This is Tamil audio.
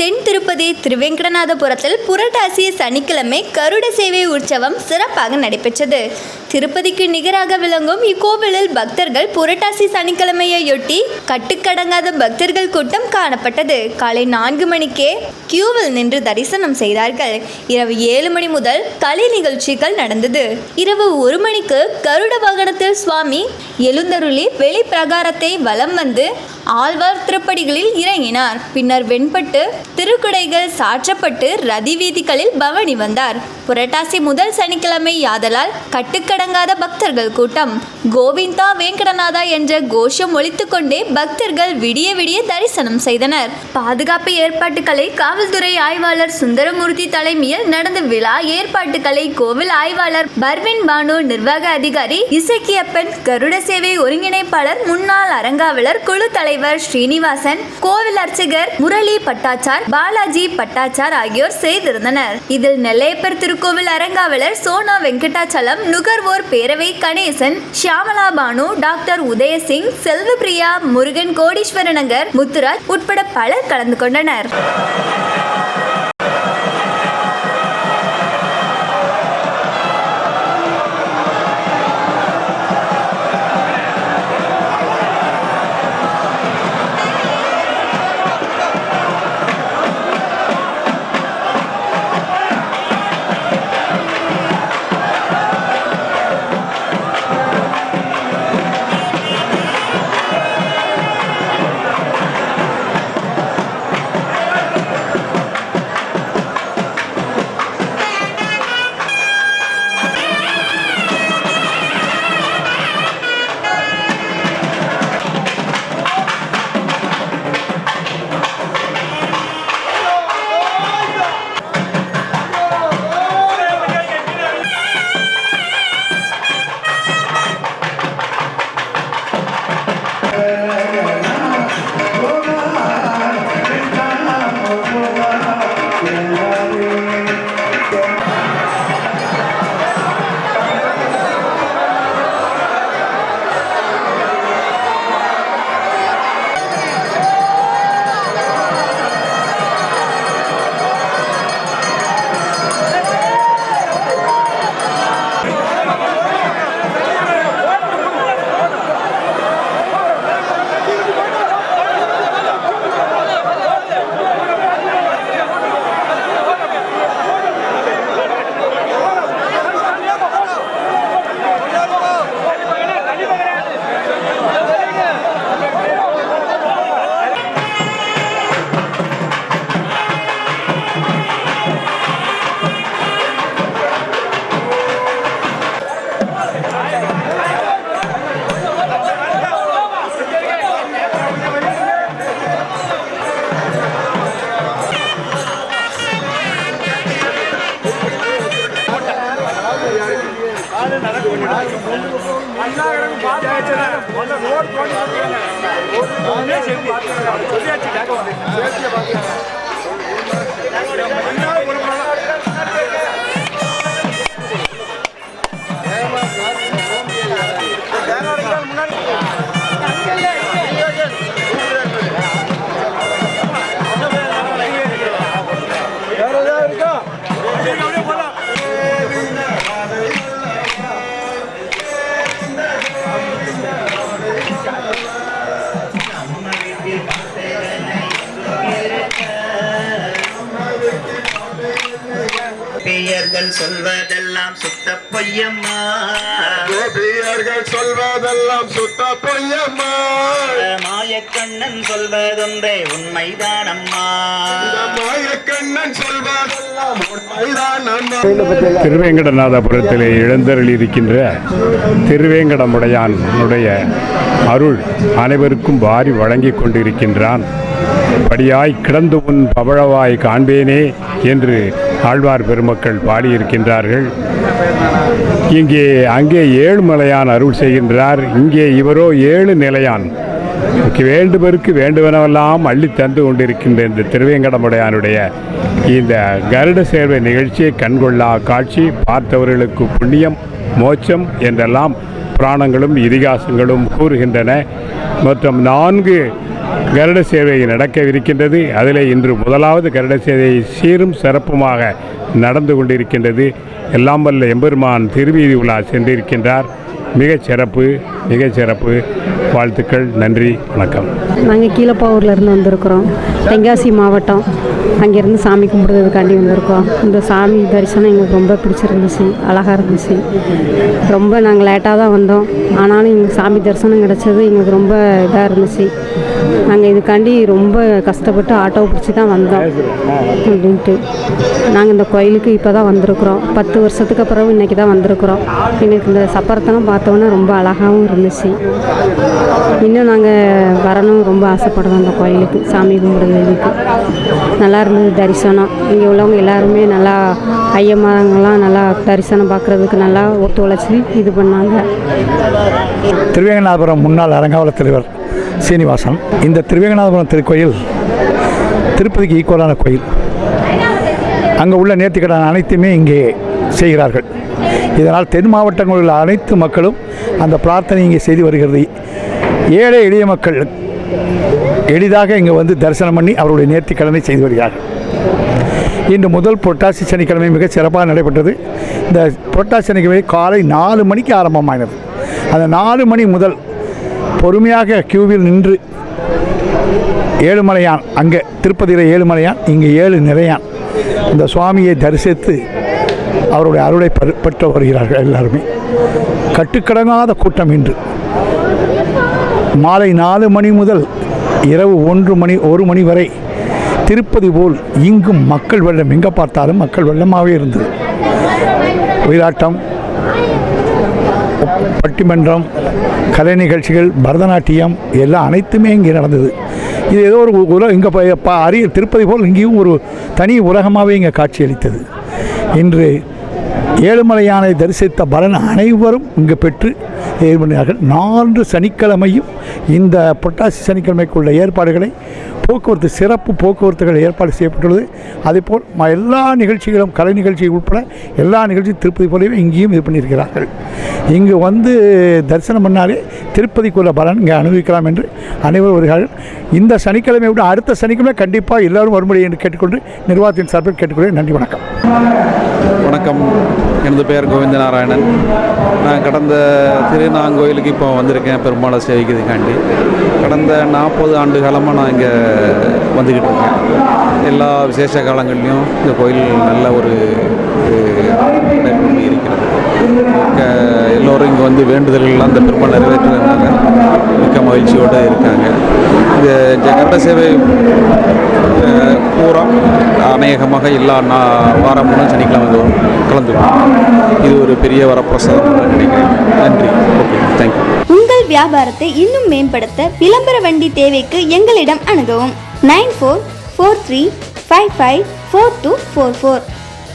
தென் திருப்பதி திருவேங்கடநாதபுரத்தில் புரட்டாசி சனிக்கிழமை கருட சேவை உற்சவம் சிறப்பாக நடைபெற்றது. திருப்பதிக்கு நிகராக விளங்கும் இக்கோவிலில் பக்தர்கள் புரட்டாசி சனிக்கிழமையொட்டி கட்டுக்கடங்காத பக்தர்கள் கூட்டம் காணப்பட்டது. காலை நான்கு மணிக்கே கியூவில் நின்று தரிசனம் செய்தார்கள். இரவு ஏழு மணி முதல் கலை நிகழ்ச்சிகள் நடந்தது. இரவு ஒரு மணிக்கு கருட வாகனத்தில் சுவாமி எழுந்தருளி வெளி பிரகாரத்தை வலம் வந்து ஆழ்வார் திருப்படிகளில் இறங்கினார். பின்னர் வெண்பட்டு திருக்குடைகள் சாற்றப்பட்டு ரதி வீதிகளில் பவனி வந்தார். புரட்டாசி முதல் சனிக்கிழமை யாதலால் கட்டுக்கடங்காத பக்தர்கள் கூட்டம். கோவிந்தா வேங்கடநாதா என்ற கோஷம் ஒழித்துக்கொண்டே பக்தர்கள் விடிய விடிய தரிசனம் செய்தனர். பாதுகாப்பு ஏற்பாட்டுகளை காவல்துறை ஆய்வாளர் சுந்தரமூர்த்தி தலைமையில் நடந்த விழா ஏற்பாட்டுகளை கோவில் ஆய்வாளர் பர்வின் பானு நிர்வாக அதிகாரி இசக்கியப்பன் கருட சேவை ஒருங்கிணைப்பாளர் முன்னாள் அரங்காவலர் குழு தலைவர் ஸ்ரீனிவாசன் கோவில் அர்ச்சகர் முரளி பட்டாச்சார் பாலாஜி பட்டாச்சார் ஆகியோர் செய்திருந்தனர் இதில் நெல்லையப்பர் திருக்கோவில் அரங்காவலர் சோனா வெங்கடாச்சலம் நுகர்வோர் பேரவை கணேசன் ஷியாமலா பானு டாக்டர் உதயசிங் செல்வபிரியா முருகன் கோடீஸ்வர நகர் முத்துராஜ் உட்பட பலர் கலந்து கொண்டனர். చెప్పి சொல்வதெல்லாம் சுத்த பொய்யம்மா. கோபியர்கள் சொல்வதெல்லாம் சுத்த பொய்யம்மா. மாயக்கண்ணன் சொல்வதொன்றே உண்மைதானம்மா. மாயக்கண்ணன் சொல்வதெல்லாம் உண்மைதான் அம்மா திருவேங்கடநாதபுரத்திலே எழுந்தருளியிருக்கின்ற திருவேங்கடமுடையானுடைய அருள் அனைவருக்கும் வாரி வழங்கிக் கொண்டிருக்கின்றான். படியாய் கிடந்து உன் பவழவாய் காண்பேனே என்று ஆழ்வார் பெருமக்கள் பாடியிருக்கின்றார்கள். இங்கே அங்கே ஏழுமலையான் அருள் செய்கின்றார். இங்கே இவரோ ஏழு நிலையான். வேண்டுவருக்கு வேண்டுவனவெல்லாம் அள்ளி தந்து கொண்டிருக்கின்ற இந்த திருவேங்கடமுடையானுடைய இந்த கருட சேர்வை நிகழ்ச்சியை கண்கொள்ளா காட்சி பார்த்தவர்களுக்கு புண்ணியம் மோட்சம் என்றெல்லாம் புராணங்களும் இதிகாசங்களும் கூறுகின்றன. மற்றும் நான்கு கருட சேவை நடக்கவிருக்கின்றது. அதில் இன்று முதலாவது கருட சேவை சீரும் சிறப்புமாக நடந்து கொண்டிருக்கின்றது. எல்லாம் வல்ல எம்பெருமான் திருவீதி உலா சென்றிருக்கின்றார். மிகச் சிறப்பு மிகச் சிறப்பு. வாழ்த்துக்கள் நன்றி வணக்கம். நாங்கள் கீழப்பாவூர்லேருந்து வந்திருக்கிறோம். தென்காசி மாவட்டம். அங்கேருந்து சாமி கும்பிடுறதுக்காண்டி வந்திருக்கோம். இந்த சாமி தரிசனம் எங்களுக்கு ரொம்ப பிடிச்சிருந்துச்சு அழகாக இருந்துச்சு. ரொம்ப நாங்கள் லேட்டாக தான் வந்தோம். ஆனாலும் எங்களுக்கு சாமி தரிசனம் கிடச்சது எங்களுக்கு ரொம்ப இதாக இருந்துச்சு. நாங்கள் இதுக்காண்டி ரொம்ப கஷ்டப்பட்டு ஆட்டோ பிடிச்சி தான் வந்தோம் அப்படின்ட்டு. நாங்கள் இந்த கோயிலுக்கு இப்போ தான் வந்திருக்கிறோம். பத்து வருஷத்துக்கு அப்புறம் இன்றைக்கி தான் வந்திருக்கிறோம். எங்களுக்கு இந்த சப்பரத்தெல்லாம் பார்த்தோன்னே ரொம்ப அழகாகவும் இருந்துச்சு. இன்னும் நாங்கள் வரணும் ரொம்ப ஆசைப்படுறோம் அந்த கோயிலுக்கு சாமி கும்பிடுறதுக்கு நல்லா இருந்தது தரிசனம். இங்கே உள்ளவங்க எல்லாருமே நல்லா ஐயமாரங்கள்லாம் நல்லா தரிசனம் பார்க்குறதுக்கு நல்லா ஒத்துழைச்சி இது பண்ணாங்க. திருவேங்கநாதபுரம் முன்னாள் அரங்காவல தலைவர் சீனிவாசன். இந்த திருவேங்கநாதபுரம் திருக்கோயில் திருப்பதிக்கு ஈக்குவலான கோயில். அங்கே உள்ள நேர்த்திக்கடன் அனைத்துமே இங்கே செய்கிறார்கள். இதனால் தென் மாவட்டங்களில் உள்ள அனைத்து மக்களும் அந்த பிரார்த்தனை இங்கே செய்து வருகிறது. ஏழை எளிய மக்கள் எளிதாக இங்கே வந்து தரிசனம் பண்ணி அவருடைய நேர்த்திக்கடனை செய்து வருகிறார்கள். இன்று முதல் புரட்டாசி சனிக்கிழமை மிக சிறப்பாக நடைபெற்றது. இந்த புரட்டாசி சனிக்கிழமை காலை நாலு மணிக்கு ஆரம்பமானது அந்த நாலு மணி முதல் பொறுமையாக கியூவில் நின்று ஏழுமலையான் அங்கே திருப்பதியில் ஏழுமலையான் இங்கே ஏழு நிறையான். இந்த சுவாமியை தரிசித்து அவருடைய அருளை பற்று பெற்று வருகிறார்கள் எல்லாருமே. கட்டுக்கடங்காத கூட்டம் இன்று. மாலை நாலு மணி முதல் இரவு ஒன்று மணி ஒரு மணி வரை திருப்பதி போல் இங்கும் மக்கள் வெள்ளம். எங்கே பார்த்தாலும் மக்கள் வெள்ளமாகவே இருந்தது. உயிராட்டம் பட்டிமன்றம் கலை நிகழ்ச்சிகள் பரதநாட்டியம் எல்லாம் அனைத்துமே இங்கே நடந்தது. இது ஏதோ ஒரு உலக இங்கே அரிய திருப்பதி போல் இங்கேயும் ஒரு தனி உலகமாகவே இங்கே காட்சியளித்தது. இன்று ஏழுமலையானை தரிசித்த பலன் அனைவரும் இங்கு பெற்று ஏற்படுகிறார்கள் நான்கு சனிக்கிழமையும் இந்த புரட்டாசி சனிக்கிழமைக்குள்ள ஏற்பாடுகளை போக்குவரத்து சிறப்பு போக்குவரத்துகள் ஏற்பாடு செய்யப்பட்டுள்ளது. அதேபோல் எல்லா நிகழ்ச்சிகளும் கலை நிகழ்ச்சி உட்பட எல்லா நிகழ்ச்சியும் திருப்பதி போலவே இங்கேயும் இது பண்ணியிருக்கிறார்கள். இங்கு வந்து தரிசனம் பண்ணாலே திருப்பதிக்குள்ள பலன் இங்கே அனுபவிக்கலாம் என்று அனைவரும் வருகிறார்கள். இந்த சனிக்கிழமை விட அடுத்த சனிக்கிழமை கண்டிப்பாக எல்லாரும் வரும்படி என்று கேட்டுக்கொண்டு நிர்வாகத்தின் சார்பில் கேட்டுக்கொள்கிறேன். நன்றி வணக்கம். வணக்கம். எனது பெயர் கோவிந்த நாராயணன் நான் கடந்த திருநாங்கோயிலுக்கு இப்போ வந்திருக்கேன். பெருமாளை சேவிக்கிறதுக்காண்டி. கடந்த நாற்பது ஆண்டு காலமாக நான் இங்கே வந்துக்கிட்டு இருக்கேன். எல்லா விசேஷ காலங்கள்லையும் இந்த கோயில் நல்ல ஒரு இருக்கிறது. எல்லோரும் இங்கே வந்து வேண்டுதல்கள்லாம் அந்த பெருமாள் நிறைவேற்றுறதுனால மிக்க மகிழ்ச்சியோடு இருக்காங்க. இந்த ஜெகட சேவை பூரா அநேகமாக எல்லா நா வாரமும் சனிக்கிழமை தோறும் கலந்துக்கணும் இது ஒரு பெரிய வரப்பிரசாதம் நினைக்கிறேன். நன்றி. ஓகே தேங்க்யூ உங்கள் வியாபாரத்தை இன்னும் மேம்படுத்த விளம்பர வண்டி தேவைக்கு எங்களிடம் அணுகவும். Nine four four three five five four two four four.